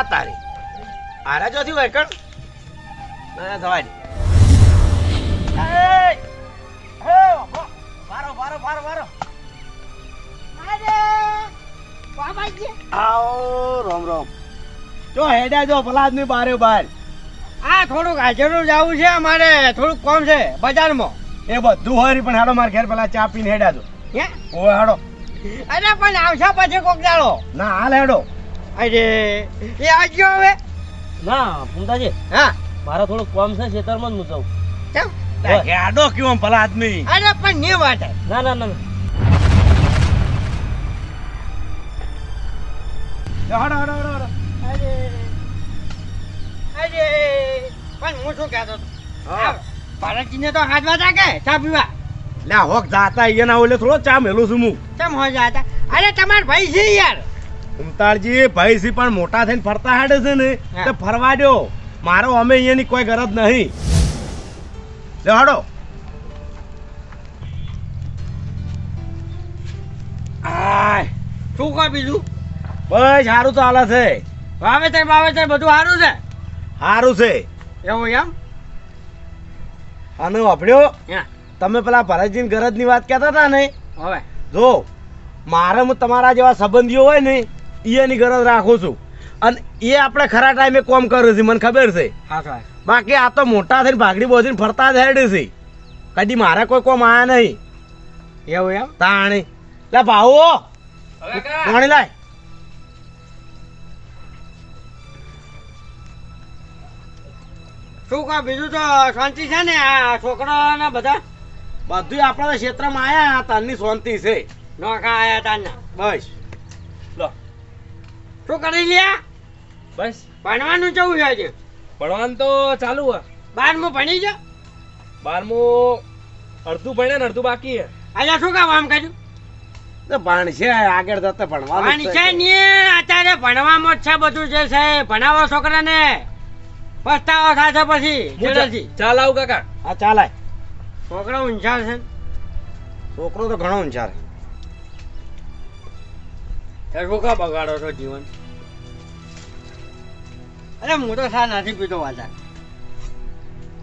આ તારી. આરા જોથી હોય કણ ના ઊભો. વારો વારો વારો વારો. આવો રોમ રોમ. જો હેડા જો ભલાદની બારે બાર. આ થોડુંક હાજરનું જવું છે અમારે થોડુંક કોમ છે બજારમાં. એ બધું હોય પણ હાડો માર ઘેર પેલા ચા પીને હેડા જો. હે? ઓ હાડો અરે પણ આવશે પછી કોક દાડો. ના હાલ હેડો. અરે એ આવજો હવે. ના પુંતાજી હા. મારે થોડું કોમ છે ખેતરમાં જ હું જાઉં. કેમ. હેડો કેવો ભલા આદમી? અરે પણ ને વાત. ના ના ના. હાડો હાડો હાડો હાડો. અરે અરે પણ હું શું કહેતો હતો? હા. ભારતજીને તો હાથ વાતા કે ચા પીવા? લે હોક જાતા અહીંયા ઓલે થોડો ચા મેલું છું હું. કેમ હોય જાતા? અરે તમાર ભાઈ છે યાર. ઉમતાળજી ભાઈસી પણ મોટા થઈને ફરતા હાડે છે ને તો ફરવા દ્યો. મારો અમે અહીંયાની કોઈ ગરજ નહીં. લે હાડો. આય શું કહો બીજું? બસ સારું ચાલે છે. વાવેતર વાવેતર બધું સારું છે? સારું છે. એવું એમ? અને વાપડ્યો તમે પેલા ભરતજીની ગરજની વાત કહેતા હતા ને? હવે. જો મારે હું તમારા જેવા સંબંધીઓ હોય ને એની ગરજ રાખું છું. અને એ આપણે ખરા ટાઈમે કોમ કરે છે મને ખબર છે. બાકી આ તો મોટા થઈને ભાગડી બોજીને ફરતા જ હેડે છે. કદી મારે કોઈ કોમ આયા નહીં. એવું એમ? તાણી. લે ભાવો પાણી લાય. શું કા બીજું તો શાંતિ છે ને આ છોકરાના બધા? બધું આપણા ક્ષેત્રમાં આયા તારની શાંતિ છે. નોખા આયા તારના બસ. શું કરી લ્યા? બસ. ભણવાનું કેવું છે આજે? ભણવાનું તો ચાલુ હે. બારમું ભણી જા બારમું અડધું ભણે ને અડધું બાકી હે. આજે શું કામ આમ કર્યું? તો ભણશે આગળ જતા ભણવા ભણશે છે. ને અત્યારે ભણવામાં જ છે બધું જે છે ભણાવો છોકરાને. પસ્તાવો થાય પછી ચાલ આવું કાકા? હા ચાલાય. છોકરો ઊંચાર છે છોકરો તો ઘણો ઊંચાર છે. શું કા બગાડો છો જીવન? અરે હું તો સા નથી પીતો વાતા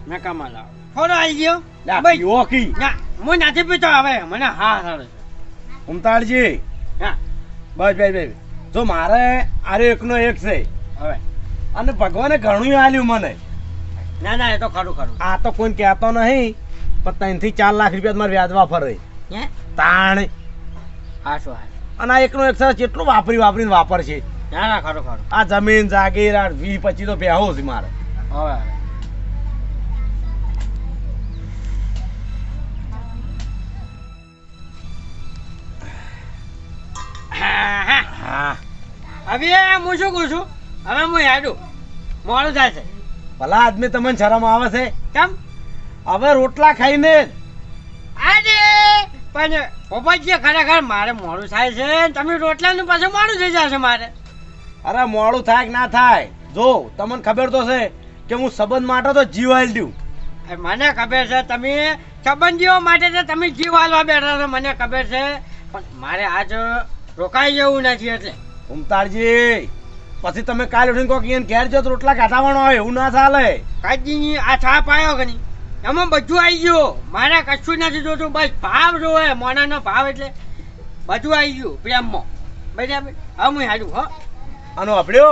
મેં કામા લાવ. થોડો આવી ગયો. ભાઈ યોકી ના હું નથી પીતો હવે મને હા સારું છે. ઉમતાળજી. હા. બસ ભાઈ ભાઈ જો મારે આરે એકનો એક છે. હવે. અને ભગવાને ઘણું આલ્યું મને. ના ના એ તો ખરું ખરું. આ તો કોઈ કહેતો નહીં પણ ત્રણથી ચાર લાખ રૂપિયા મારે વ્યાજ ફરે. હે? તાણ. હા શું અને આ એકનો એક સરસ જેટલું વાપરી વાપરીને વાપર છે ના ના ખરું ખરું. આ જમીન જાગીર વી પછી તો બેહો છે મારે. હવે હવે. હા, શું કહું છું? હવે હું હેડું. મોડું થાય છે. ભલા આદમી તમને શરમ આવે છે? કેમ? હવે રોટલા ખાઈને. આજે! પણ પોપટજી ખરેખર મારે મોડું થાય છે તમે રોટલાનું પાછું મોડું થઈ જશે મારે. અરે મોડું થાય કે ના થાય? જો તમને ખબર તો છે કે હું સંબંધ માટે તો જીવ એ મને ખબર છે તમે સંબંધીઓ માટે તો તમે જીવ હાલવા બેઠા છો મને ખબર છે. પણ મારે આજ રોકાઈ જવું નથી એટલે. ઉમતાળજી પછી તમે કાલ ઉઠીને કોક અહીંયા ઘેર જો રોટલા કાઢાવાનો હોય એવું ના ચાલે. કાજીની આ છાપ આવ્યો કે નહીં? એમાં બધું આવી ગયું. મારે કશું નથી જોતું બસ ભાવ જોવે મોનાનો ભાવ એટલે બધું આવી ગયું પ્રેમમાં બરાબર? હવે હું હાડું હો. આનો આપડ્યો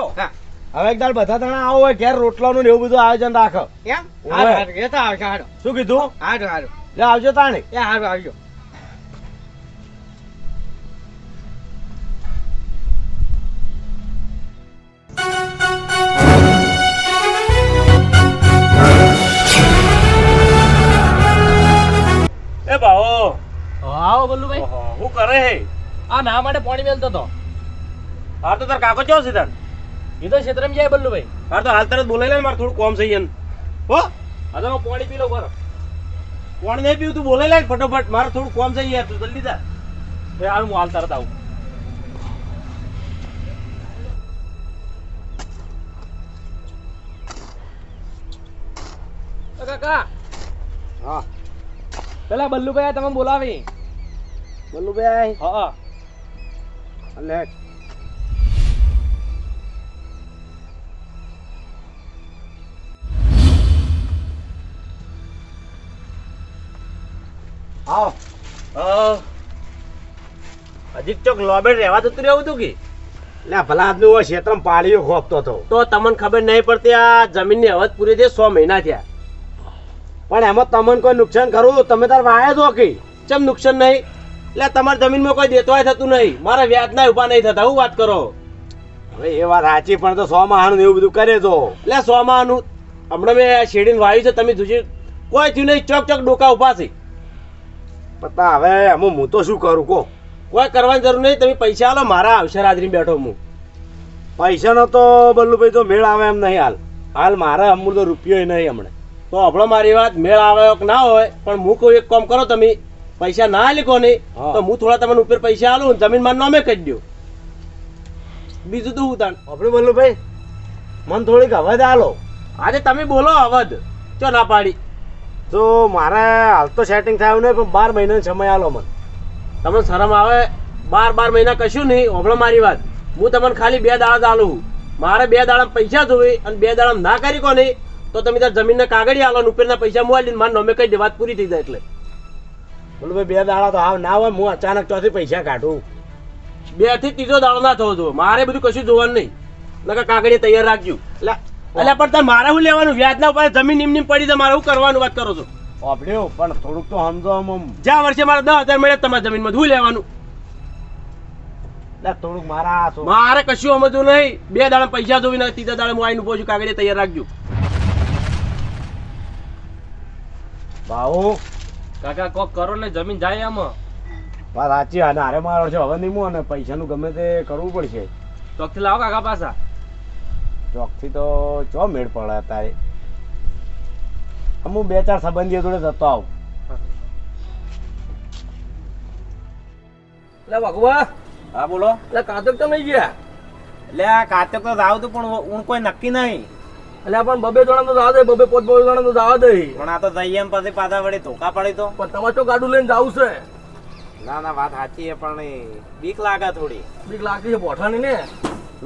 હવે એક દાડ બધા તણા આવો હોય ઘેર રોટલાનું ને એવું બધું આયોજન રાખો. એમ? હારું હારું. એ તો આવશે હારું. શું કીધું? હારું હારું. લે આવજો તાણે. એ હારું આવજો. એ ભાવો આવો બલ્લુભાઈ ભાઈ. શું કરે હે? આ ના માટે પાણી મેલતો તો. હા તો તાર કાકો ચો છે તાર? એ તો ક્ષેત્રમાં જાય બલ્લુભાઈ. હા તો હાલ તરત બોલાઈ લે મારે થોડું કોમ છે ઈયન. હો? હા તો હું પાણી પી લઉં બરો. કોણ નહીં પીવું તું બોલાઈ લે ફટોફટ મારે થોડું કોમ છે યાર તું જલ્દી જા. ભાઈ હાલ હું હાલ તરત આવું. કાકા. હા. પેલા બલ્લુભાઈ આ તમે બોલાવી. બલ્લુભાઈ. હા લે. આવો. હજી ચોક લોબેડ રહેવા જતું રહેવું હતું કે? લે ભલા આદમી હોય ક્ષેત્રમાં પાળીઓ ખોપતો હતો. તો તમને ખબર નહીં પડતી આ જમીનની અવધ પૂરી થઈ સો મહિના થયા. પણ એમાં તમને કોઈ નુકસાન ખરું તમે તાર વાયા છો કે? ચમ નુકસાન નહીં? એટલે તમારી જમીનમાં કોઈ દેતોય થતું નહીં. મારા વ્યાજના ઊભા નહીં થતા હું વાત કરો? હવે એ વાત સાચી પણ તો સો માહાનું એવું બધું કરે તો. એટલે સો માહાનું. હમણાં મેં આ શેરડીને વાવ્યું છે તમે જોજો. કોઈ થયું નહીં ચોક ચોક ડોકા ઊભા છે. પતા હવે એમાં હું તો શું કરું કો કોઈ કરવાની જરૂર નહીં તમે પૈસા આલો મારા આવશે હાજરી બેઠો હું. પૈસાનો તો બલ્લુભાઈ તો મેળ આવે એમ નહીં હાલ. હાલ મારે અમૂલ તો રૂપિયો નહીં હમણાં. તો આપણો મારી વાત મેળ આવે કે ના હોય પણ હું કોઈ એક કામ કરો તમે પૈસા ના લીખો નહીં. તો હું થોડા તમને ઉપર પૈસા આલું ને જમીન માર નામે કહી દઉં. બીજું તો હું તાણ આપણે બલ્લુભાઈ મને થોડીક અવધ આલો. આજે તમે બોલો અવધ ચો ના પાડી. તો મારે હાલ તો સેટિંગ થયું નહીં પણ બાર મહિનાનો સમય આલો મને. તમને શરમ આવે? બાર બાર મહિના કશું નહીં હોભળો મારી વાત. હું તમને ખાલી બે દાડા આલું. મારે બે દાડા પૈસા જોવે અને બે દાડા ના કરી કો નહીં તો તમે ત્યાં જમીનના કાગળી આલો ઉપરના પૈસા મોબાઈલ લઈને મારા નોમે દે વાત પૂરી થઈ જાય એટલે. બલ્લુભાઈ બે દાડા તો હાવ ના હોય હું અચાનક ચોથી પૈસા કાઢું. બેથી ત્રીજો દાડો ના થવો જોઈએ મારે બધું કશું જોવાનું નહીં. નકર કાગળી તૈયાર રાખજો. એટલે એટલે પણ તાર મારે શું લેવાનું? વ્યાજના ઉપર જમીન નિમ નિમ પડી તો મારે શું કરવાનું વાત કરો છો? ઓભળ્યો પણ થોડુંક તો સમજો આમ. આમ. જ્યાં વર્ષે મારે દસ હજાર મળે તમારા જમીનમાં શું લેવાનું? થોડુંક મારા છો મારે કશું સમજવું નહીં. બે દાડા પૈસા જોવી ને ત્રીજા દાડે હું આવીને ઊભો છું તૈયાર રાખજો. ભાऊ કાકા કોક કરો ને જમીન જાય આમાં. સાચી અને હારે મારો છે હવે નહીં હું અને પૈસાનું ગમે તે કરવું પડશે. ચોકથી લાવો કાકા પાછા. ચોકથી તો ચો મેળ પડે તારે? હું બે ચાર સંબંધીઓ જોડે જતો આવ. એટલે ભગવા. હા બોલો. લે કાતક તો નહીં ગયા? એટલે આ કાતક તો જાવ તો પણ ઊણ કોઈ નક્કી નહીં. એટલે પણ બબે જણા તો જવા દે બબે પોત પોત જણા તો જવા દે. પણ આ તો જઈએ એમ પછી પાછા વળી ધોકા પડી તો. પણ તમારે તો ગાડું લઈને જાવ છે. ના ના વાત સાચી છે પણ બીક લાગે થોડી. બીક લાગતી છે પોઠાની ને.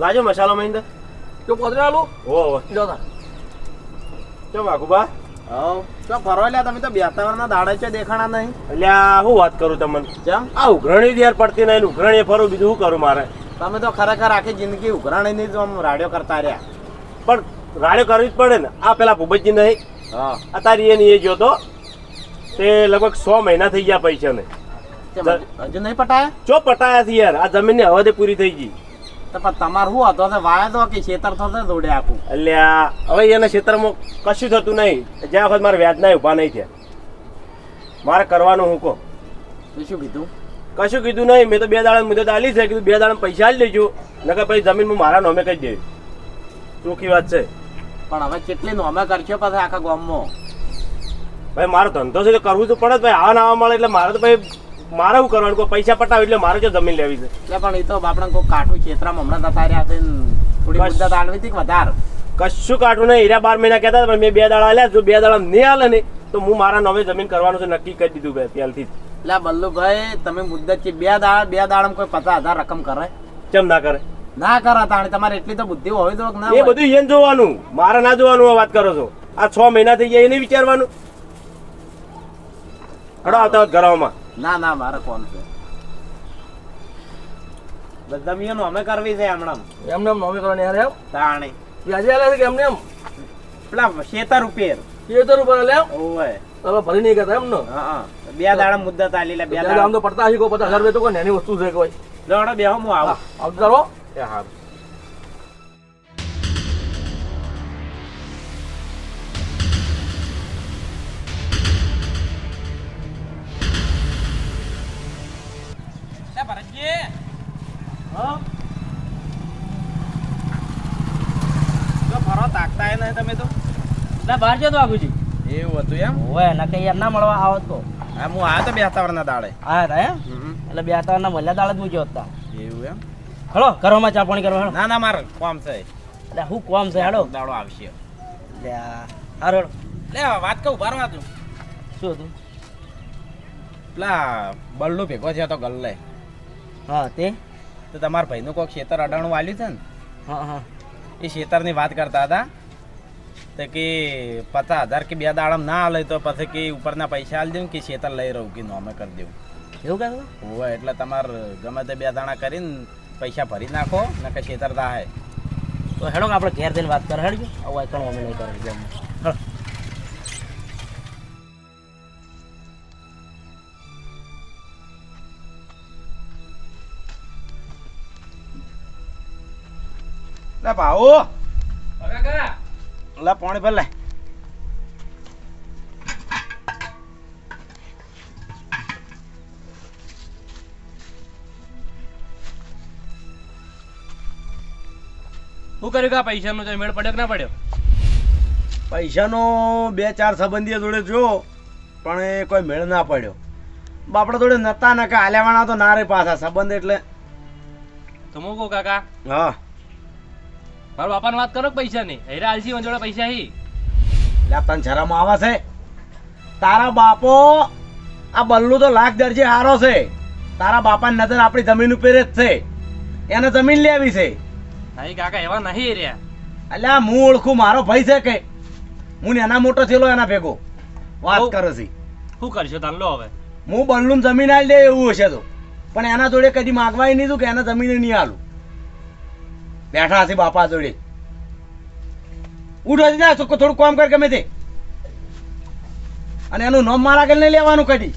લાજો મસાલો મહિન્દર તો પોતરે આલું? ઓ જો તાર ચો વાઘુબા? હવ તો ફરો એટલે તમે તો બેતાવરના દાડે છે દેખાણા નહીં. એટલે હું વાત કરું તમને? ચમ? આ ઉઘરણી જ પડતી નહીં ઉઘરણી ફરું બીજું શું કરું મારે? તમે તો ખરેખર આખી જિંદગી ઉઘરાણીની જ આમ રાડ્યો કરતા રહ્યા. પણ રાડે કરવી જ પડે ને. આ પેલા ભૂપતજી નહીં. હા. અત્યારે એ એ જોતો તે લગભગ સો મહિના થઈ ગયા પૈસા ને હજુ નહીં પટાયા? ચો પટાયા છે યાર આ જમીનની હવા પૂરી થઈ ગઈ. તો પણ તમારે શું હતો? તો વાયા તો કે ખેતર થશે દોડે આખું એટલે હવે એના ક્ષેત્રમાં કશું થતું નહીં. જ્યાં વખત મારે વ્યાજ ના ઊભા નહીં થયા. મારે કરવાનું હું કહો. શું કીધું? કશું કીધું નહીં. મેં તો બે દાડા મુદત આલી છે. કીધું બે દાડા પૈસા આલી દેજો નકર પછી જમીન હું મારા નોમે કહી દેવી. ચોખ્ખી વાત છે. પણ હવે કેટલી નોમે કરશો પછી આખા ગામમાં? ભાઈ મારો ધંધો છે તો કરવું તો પડે ભાઈ આવા ના મળે એટલે મારે તો ભાઈ મારે શું કરવાનું? કોઈ પૈસા પટાવે એટલે મારે જો જમીન લેવી છે. એટલે પણ એ તો આપણે કોઈ કાઠું ક્ષેત્રમાં હમણાં થતા રહ્યા છે થોડી બસ. મુદ્દત આલવી હતી વધારે? કશું કાઢું નહીં. હીરા બાર મહિના કહેતા હતા પણ મેં બે દાડા આલ્યા. જો બે દાડા નહીં આલે ને તો હું મારા નવે જમીન કરવાનું છે નક્કી કરી દીધું ભાઈ પહેલથી એટલે બલ્લુભાઈ તમે મુદ્દત છે બે દાડા બે દાડામાં કોઈ પચાસ હજાર રકમ કરે? કેમ ના કરે? ના કરે તાણે. તમારે એટલી તો બુદ્ધિ હોય તો ના એ બધું એને જોવાનું. મારે ના જોવાનું આ વાત કરો છો. આ છ મહિના થઈ ગયા એને વિચારવાનું? હડો આવતા ઘરમાં. ના ના મારે કોણ છે? જમીનો અમે કરવી છે હમણાં એમને નોમી કરવાની યાર એમ તાણે. વ્યાજે આલે છે કે એમને એમ પેલા શેતર ઉપર. શેતર ઉપર લે ઓય હવે ભરી નહીં કરતા એમ ને? હા હા. બે દાડા મુદ્દત આલી લે બે આમ તો પડતા હશે કોઈ પચાસ હજાર રૂપિયા તો કોઈ નાની વસ્તુ છે કોઈ? દોડો બે હું આવું. આવતું એ હારું બહાર જતો બાબુજી એવું હતું એમ? હોય ના કઈ યાર ના મળવા આવો તો. હા હું આવ્યો તો બેતાવરના દાડે. હા હતા એમ? એટલે બે ત્રણ ના મળ્યા દાડે જ મૂક્યો હતા. એવું એમ? હલો ઘરોમાં ચા પાણી કરવા ના ના મારે કોમ છે. એટલે હું કોમ છે હાડો. દાડો આવશે. લે આ હારો લે વાત કહું ભરવા તું શું હતું? પેલા બલ્લુ ભેગો છે તો ગલ્લે. હા તે? તો તમારા ભાઈનું કોઈક ખેતર અડાણું વાલ્યું છે ને? હા હા. એ ખેતરની વાત કરતા હતા. તો કે પચાસ હજાર કે બે દાડમ ના લે તો પછી કે ઉપરના પૈસા આલી દઉં કે શેતર લઈ રહું કે નોમે કરી દેવું. એવું કહે હોય એટલે તમારે ગમે તે બે દાણા કરીને પૈસા ભરી નાખો ને કે શેતર દાહે તો હેડો કે આપણે ઘેર જઈને વાત કરે હેડજો. આવું કણ અમે નહીં કરે હેડો લે ભાવો લે પાણી ભર લે. શું કર્યું કે પૈસાનો તો મેળ પડ્યો કે ના પડ્યો? પૈસાનો બે ચાર સંબંધીઓ જોડે જોયો પણ એ કોઈ મેળ ના પડ્યો. બાપડા જોડે નતા ને કે હાલ્યાવાના તો ના રે પાછા સંબંધ એટલે. તો હું કાકા. હા. મારા બાપાને વાત કરો પૈસા ની હેરા આલસી મને જોડે પૈસા હી. એટલે તને શરમ આવે છે? તારા બાપો આ બલ્લુ તો લાખ દરજે હારો છે. તારા બાપાની નજર આપણી જમીન ઉપર જ છે. એને જમીન લેવી છે. નહીં કાકા એવા નહીં રહ્યા. અલ્યા હું ઓળખું મારો ભાઈ છે કે? હું એના મોટો થયેલો એના ભેગો. વાત. કરે છે. શું કરશો તાન? લો હવે. હું બલ્લુન જમીન આલી દે એવું હશે તો. પણ એના જોડે કદી માગવાય નહીં તું કે એના જમીન નહીં આલું. બેઠા હશે બાપા જોડે. ઉઠો જા થોડું કામ કર ગમે તે. અને એનું નામ મારા આગળ નહીં લેવાનું કદી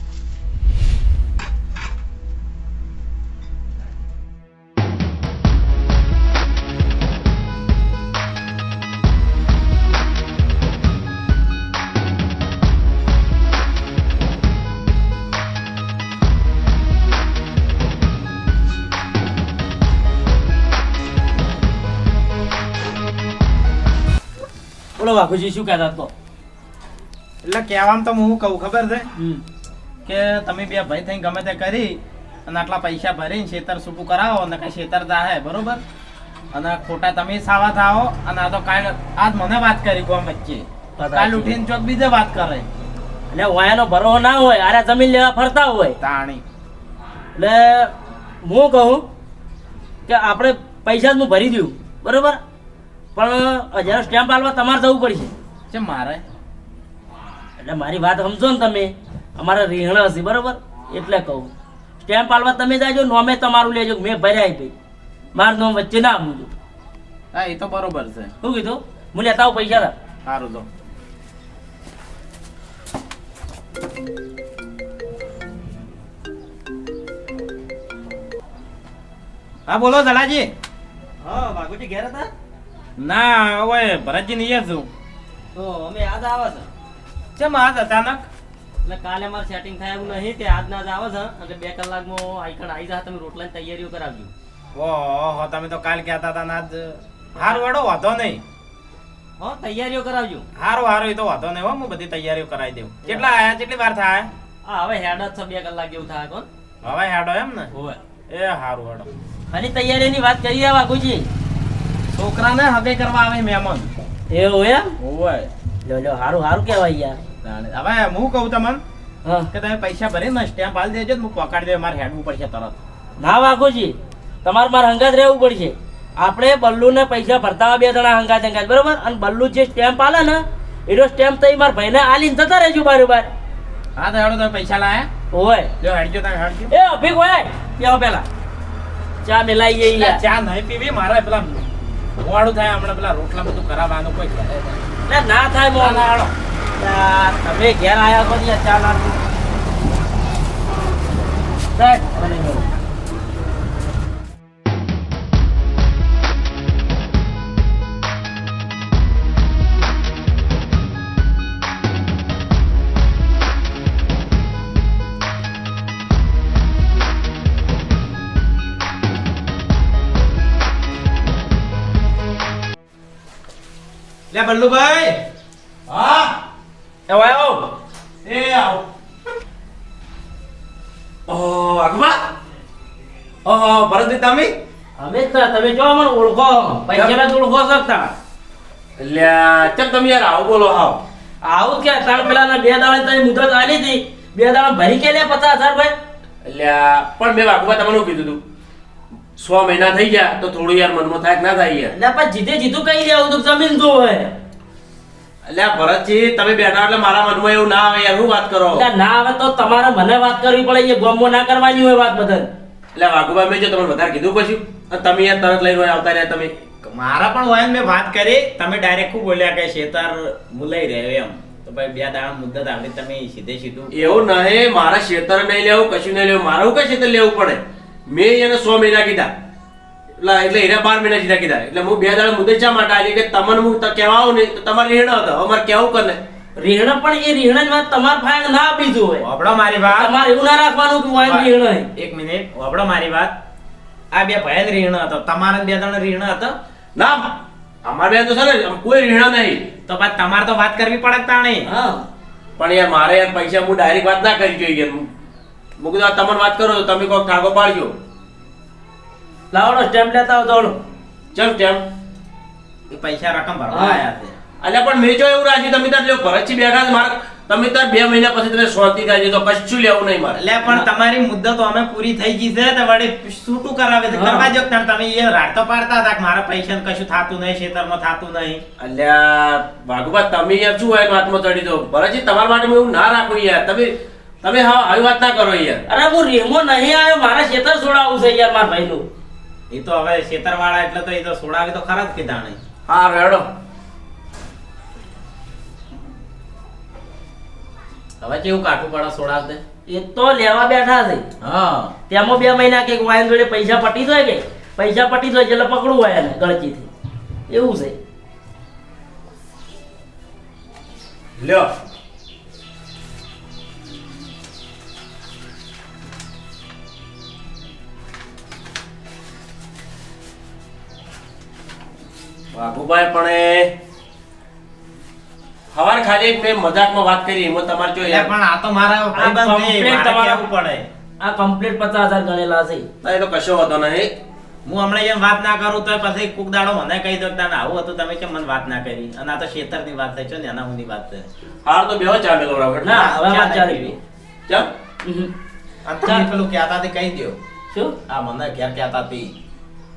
બોલો બાપુજી શું કહેતા તો? એટલે કહેવામાં તો હું કહું ખબર છે? કે તમે બે ભાઈ થઈને ગમે તે કરી અને આટલા પૈસા ભરીને શેતર સૂકું કરાવો અને કઈ શેતર દાહે બરોબર? અને ખોટા તમે સાવા થાઓ અને આ તો કાલ આજ મને વાત કરી ગોમ વચ્ચે. કાલ ઉઠીને ચોક બીજે વાત કરે. એટલે વાયાનો ભરો ના હોય આરે જમીન લેવા ફરતા હોય. તાણી. એટલે હું કહું કે આપણે પૈસા જ હું ભરી દઉં બરોબર? પણ હજાર સ્ટેમ્પ આલવા તમારે જવું પડશે. છે મારે? એટલે મારી વાત સમજો ને તમે. અમારા રીહણ હશે બરોબર? એટલે કહું. સ્ટેમ્પ આલવા તમે જાજો નોમે તમારું લેજો મેં ભર્યા ભાઈ. મારું નોમ વચ્ચે ના આપું હા એ તો બરોબર છે. શું કીધું? હું લેતા આવું પૈસા તા સારું તો હા બોલો દલાજી હા બાગુજી ઘેર હતા? ના હવે ભરતજી ની છું. તો અમે યાદ આવે છે. કેમ આજ અચાનક? એટલે કાલે મારે સેટિંગ થાય એવું નહીં તે આજના જ આવે છે. એટલે બે કલાકમાં આઈકણ આવી જાય તમે રોટલાની તૈયારીઓ કરાવજો. ઓહો તમે તો કાલ કહેતા હતા ના આજ. હારું વાળો વાંધો નહીં. હો તૈયારીઓ કરાવજો. હારો હારો એ તો વાંધો નહીં હો હું બધી તૈયારીઓ કરાવી દઉં. કેટલા આયા કેટલી વાર થાય? હા હવે હેડ જ છે બે કલાક જેવું થાય કોણ? હવે હેડો એમ ને? એ હારું હેડો. અને તૈયારીની વાત કરીએ બાગુજી છોકરાને હગે કરવા આવે મહેમાન. એવું એમ? ઓય લો લો હારું હારું કહેવાય યાર. હવે હું કહું તમને કે તમે પૈસા ભરીને સ્ટેમ્પ આલી દેજો હું પકડી દે મારે હેડવું પડશે તરત. ના વાઘુજી તમારે મારે હંગાત રહેવું પડશે. આપણે બલ્લુને પૈસા ભરતા હોય બે જણા હંગાત હંગાત બરોબર? અને બલ્લુ જે સ્ટેમ્પ આલે ને એનો સ્ટેમ્પ તો મારા ભાઈને આલીને જતા રહેજો બાર બાર હા તો હેડો તમે પૈસા લાયા. ઓય જો હેડજો તમે હેડજો. એ અભિક હોય પેલો પેલા ચા મિલાઈ ગઈ ચા નહીં પીવી મારા પેલા મોડું થાય હમણાં પેલા રોટલા બધું કરાવવાનું કોઈ. એટલે ના થાય ના, મોં ના, હેડો. યાર, તમે ઘેર આયા છો ને લે બલ્લુભાઈ. હા. હવે આવો. એ આવો. ઓહો અકબર ઓહો ભરતજી તમે? અમે જ તમે જો મને ઓળખો. પૈસા જ ઓળખો શકતા એટલે ચમ તમે યાર આવો બોલો હાવ. આવું કે પેલા બે દાડા તને મુદત આલી હતી. બે દાડા ભરી કે લે પચાસ હજાર ભાઈ? એટલે પણ મેં વાઘુબા તમને કીધું તું? સો મહિના થઈ ગયા તો થોડું યાર મનમાં થાય કે ના થાય યાર. એટલે પણ જીતે જીતું કઈ દેવું તું જમીન તો હોય. અલ્યા ભરતજી તમે બેઠા એટલે મારા મનમાં એવું ના આવે યાર. હું વાત કરો? ના આવે તો તમારે મને વાત કરવી પડે. એ ગોમો ના કરવાની હોય વાત બધા એટલે વાઘુભાઈ મેં જો તમને વધારે કીધું પછી. તમે યાર તરત લઈને આવતા રહ્યા તમે. મારા પણ હોય મેં વાત કરી. તમે ડાયરેક્ટ ખૂબ બોલ્યા કે શેતર ભૂલાઈ લઈ રહ્યો એમ. તો ભાઈ બે દાડા મુદ્દત આવડી તમે સીધે સીધું. એવું નહીં મારા શેતર નહીં લેવું કશું નહીં લેવું. મારું હું કઈ શેતર લેવું પડે? મેં એને સો મહિના કીધા. એટલે એટલે એના બાર મહિના સીધા કીધા. એટલે હું બે દાડા મુદ્દે શા માટે આજે કે તમને હું ત- કહેવા આવું ને તો તમારે રીહણા હતા. અમારે કેવું કરે રીહણ પણ એ રીહણ વાત તમારે ફાયણ ના આપી હોય. આપડો મારી વાત. તમારે એવું ના રાખવાનું કે વાઈન રીહણ એક મિનિટ. આપડો મારી વાત. આ બે ભાઈ રીણ હતો. તમારા બે દાડા રીણ હતા? ના અમારે બે તો છે ને કોઈ રીહણ નહીં. તો પછી તમારે તો વાત કરવી પડે તાણે. હા. પણ યાર મારે યાર પૈસા હું ડાયરેક્ટ વાત ના કરી જોઈએ કીધું તમને વાત કરો તો તમે કોઈ ઠાકો પાડજો. લાવડો સ્ટેમ્પ લેતા આવો તો ચમ સ્ટેમ્પ એ પૈસા રકમ ભરવા. આયા છે. અલ્યા પણ મેં જો એવું રાખ્યું તમે તાર લ્યો ભરતજી બેઠા છે મારા તમે તાર બે મહિના પછી તમે શાંતિ થાય તો કશું લેવું નહીં મારે. એટલે પણ તમારી મુદ્દત અમે પૂરી થઈ ગઈ છે તો વળી છૂટું કરાવે છે કરવા જો તમે એ રાડ તો પાડતા હતા કે મારા પૈસા કશું થાતું નહીં ખેતરમાં થાતું નહીં. અલ્યા ભાગુભા તમે યાર શું હોય વાતમાં ચડી દો ભરતજી તમારા માટે હું એવું ના રાખું યાર. તમે તમે હા આવી વાત ના કરો યાર અરે હું રેમો નહીં આવ્યો મારા ખેતર છોડાવું છે યાર મારા ભાઈનું. એ તો હવે ખેતર વાળા એટલે તો એ તો છોડાવે તો ખરા જ કીધા નહીં. હા રેડો. હવે કેવું કાઠું પડે સોડાવતે એ તો લેવા બેઠા છે. હા. તેમાં બે મહિના કે વાયન જોડે પૈસા પટી જાય કે? પૈસા પટી જાય એટલે પકડું હોય એને ગળચીથી. એવું છે. લ્યો. વાઘુભાઈ પણ હવાર ખાલી મેં મજાકમાં વાત કરી. એમાં તમારે જો પણ આ તો મારા તમારા- પડે? આ કમ્પ્લીટ પચાસ હજાર ગણેલા છે. ના, એ તો કશો વાંધો નહીં. હું હમણાં એમ વાત ના કરું તો પછી કોક દાડો મને કહી દો કે આવું હતું તમે કેમ મને વાત ના કરી? અને આ તો ખેતરની વાત થઈ છે ને એના હુંની વાત છે. હાલ તો બેહો ચા મેલો રાવણ. ના હવે વાત ચાલી ગઈ. ચમ? હમ. પેલું કહેતા હતી કહી દો શું? આ મને ઘેર કહેતા તી.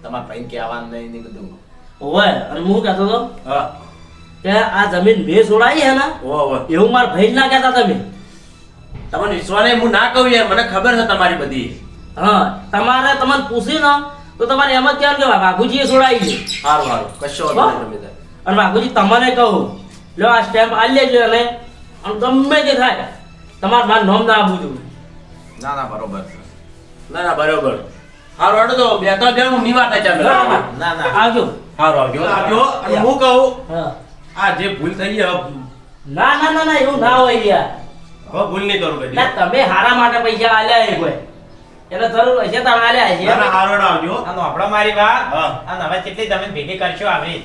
તમારા ભાઈ કહેવાનું નહીં ને બધું. ઓવે અને હું કહેતો હતો હા. કે આ જમીન મેં છોડાઈ હે ને ઓ ઓ એવું મારા ભાઈ ના કહેતા તમે. તમને વિશ્વાસ હું ના કહું યાર મને ખબર છે તમારી બધી. હા તમારે તમને પૂછ્યું ને તો તમારે એમ જ કહેવાનું કે વાઘુજીએ છોડાઈ છે. સારું સારું કશો તમે અને વાઘુજી તમને કહું લો આ સ્ટેમ્પ આલી લેજો અને આમ ગમે તે થાય તમારે મારું નામ ના આપવું જોઈએ. ના ના બરોબર ના ના બરોબર. સારું હાલો બે તો બે હું નિવાતા ચા મેલો બરાબર. ના ના. આવજો. સારું આવજો આવજો અને હું કહું હા. આ જે ભૂલ થઈ હવે ના ના ના ના એવું ના હોય યાર. હવે ભૂલ નહીં કરું કદી તમે હારા માટે પૈસા આલ્યા હે કોઈ. એટલે જરૂર હશે તમે આલ્યા હશે. ના હારોડ આવજો આનો આપણો મારી વાત. અને હવે કેટલી તમે ભેગી કરશો આવી.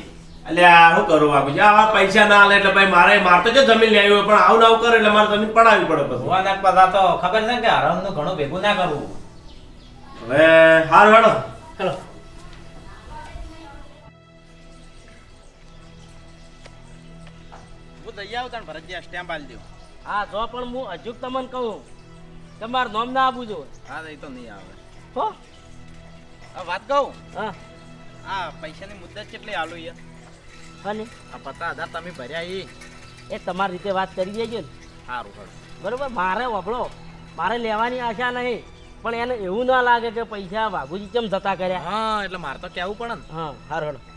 એટલે આ શું કરું બાપુજી આ પૈસા ના આલે એટલે ભાઈ મારે માર તો જો જમીન લેવી હોય પણ આવું ના કરે એટલે મારે જમીન પડાવી પડે પછી. ભગવાન બધા તો ખબર છે કે હરામનું ઘણું ભેગું ના કરવું હવે હારું હેડો ચલો. દઈ આવું તને ભરતજી સ્ટેમ્પ આલી દઉં હા તો પણ હું હજુ તમને કહું તમારું નામ ના આપું જો. હા એ તો નહીં આવે. હો? આ વાત કહું? હા. આ પૈસાની મુદ્દત કેટલી આલુ યાર અને? આ પતા હજાર તમે ભર્યા એ એ તમારી રીતે વાત કરી દેજો ને. સારું સારું બરોબર? મારે વપડો મારે લેવાની આશા નહીં પણ એને એવું ના લાગે કે પૈસા વાઘુજી કેમ જતા કર્યા. હા એટલે મારે તો કેવું પડે ને. હા હારું હેડો